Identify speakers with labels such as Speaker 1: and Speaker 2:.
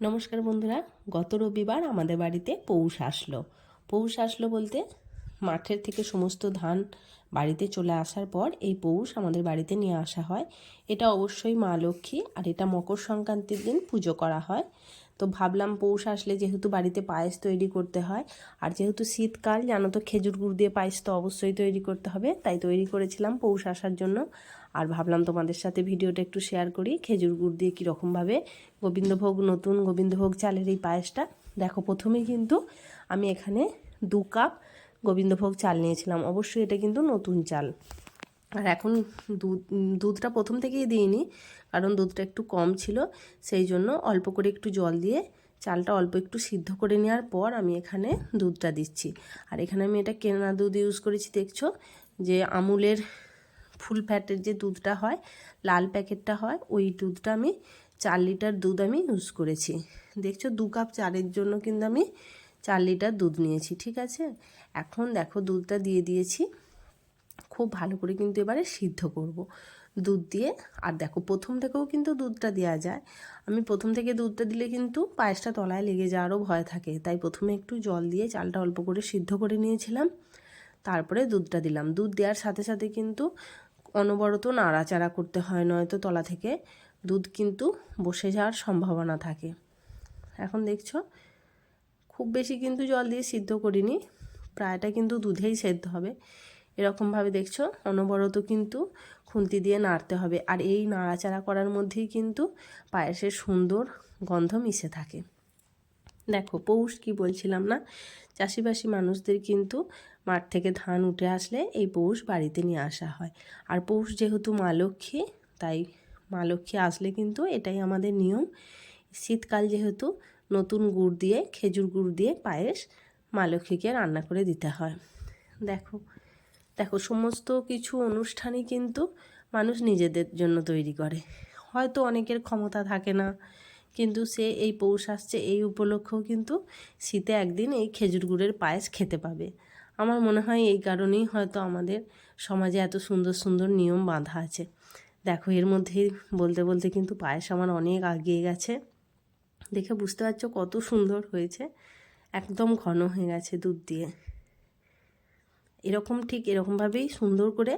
Speaker 1: নমস্কার বন্ধুরা, গত রবিবার আমাদের বাড়িতে পৌষ আসলো। পৌষ আসলো বলতে মাঠের থেকে সমস্ত ধান বাড়িতে চলে আসার পর এই পৌষ আমাদের বাড়িতে নিয়ে আসা হয়। এটা অবশ্যই মা লক্ষ্মী আর এটা মকর সংক্রান্তির দিন পুজো করা হয়। তো ভাবলাম পৌষ আসলে যেহেতু বাড়িতে পায়েস তৈরি করতে হয়, আর যেহেতু শীতকাল, জানো তো খেজুর গুড় দিয়ে পায়েস তো অবশ্যই তৈরি করতে হবে, তাই তৈরি করেছিলাম পৌষ আসার জন্য। আর ভাবলাম তোমাদের সাথে ভিডিওটা একটু শেয়ার করি, খেজুর গুড় দিয়ে কীরকমভাবে গোবিন্দভোগ, নতুন গোবিন্দভোগ চালের এই পায়েসটা। দেখো, প্রথমেই কিন্তু আমি এখানে দু কাপ গোবিন্দভোগ চাল নিয়েছিলাম, অবশ্যই এটা কিন্তু নতুন চাল। আর এখন দুধ দুধটা প্রথম থেকেই দিইনি, কারণ দুধটা একটু কম ছিল, সেই জন্য অল্প করে একটু জল দিয়ে চালটা অল্প একটু সিদ্ধ করে নেওয়ার পর আমি এখানে দুধটা দিচ্ছি। আর এখানে আমি এটা কেনা দুধ ইউজ করেছি, দেখছ? যে আমুলের ফুল ফ্যাটের যে দুধটা হয়, লাল প্যাকেটটা হয়, ওই দুধটা আমি চার লিটার দুধ আমি ইউজ করেছি। দেখছ? দু কাপ চালের জন্য কিন্তু আমি চার লিটার দুধ নিয়েছি, ঠিক আছে? এখন দেখো, দুধটা দিয়ে দিয়েছি। খুব ভালো করে কিন্তু এবারে সিদ্ধ করব। দুধ দিয়ে, আর দেখো প্রথম থেকেও কিন্তু দুধটা দেওয়া যায়। আমি প্রথম থেকে দুধটা দিলে কিন্তু পায়েসটা তলায় লেগে যাওয়ারও ভয় থাকে। তাই প্রথমে একটু জল দিয়ে চালটা অল্প করে সিদ্ধ করে নিয়েছিলাম। তারপরে দুধটা দিলাম। দুধ দেওয়ার সাথে সাথে কিন্তু অনবরত নাড়াচাড়া করতে হয়, নয়তো তলা থেকে দুধ কিন্তু বসে যাওয়ার সম্ভাবনা থাকে। এখন দেখছ, খুব বেশি কিন্তু জল দিয়ে সিদ্ধ করিনি। প্রায়টা কিন্তু দুধেই সেদ্ধ হবে। এরকমভাবে দেখছ? অনবরত কিন্তু খুন্তি দিয়ে নাড়তে হবে। আর এই নাড়াচাড়া করার মধ্যেই কিন্তু পায়েসের সুন্দর গন্ধ মিশে থাকে। দেখো, পৌষ কি বলছিলাম না? চাষিবাসী মানুষদের কিন্তু মাঠ থেকে ধান উঠে আসলে এই পৌষ বাড়িতে নিয়ে আসা হয়। আর পৌষ যেহেতু মা লক্ষ্মী, তাই মা লক্ষ্মী আসলে কিন্তু এটাই আমাদের নিয়ম। শীতকাল যেহেতু নতুন গুড় দিয়ে, খেজুর গুড় দিয়ে পায়েস মা লক্ষ্মীকে রান্না করে দিতে হয়। দেখো দেখো, সমস্ত কিছু অনুষ্ঠানই কিন্তু মানুষ নিজেদের জন্য তৈরি করে। হয়তো অনেকের ক্ষমতা থাকে না, কিন্তু সে এই পৌষ আসছে, এই উপলক্ষেও কিন্তু শীতে একদিন এই খেজুর গুড়ের পায়েস খেতে পাবে। আমার মনে হয় এই কারণেই হয়তো আমাদের সমাজে এত সুন্দর সুন্দর নিয়ম বাঁধা আছে। দেখো, এর মধ্যে বলতে বলতে কিন্তু পায়েস আমার অনেক আগিয়ে গেছে। দেখে বুঝতে পারছ কত সুন্দর হয়েছে, একদম ঘন হয়ে গেছে দুধ দিয়ে। এরকম ঠিক এরকমভাবেই সুন্দর করে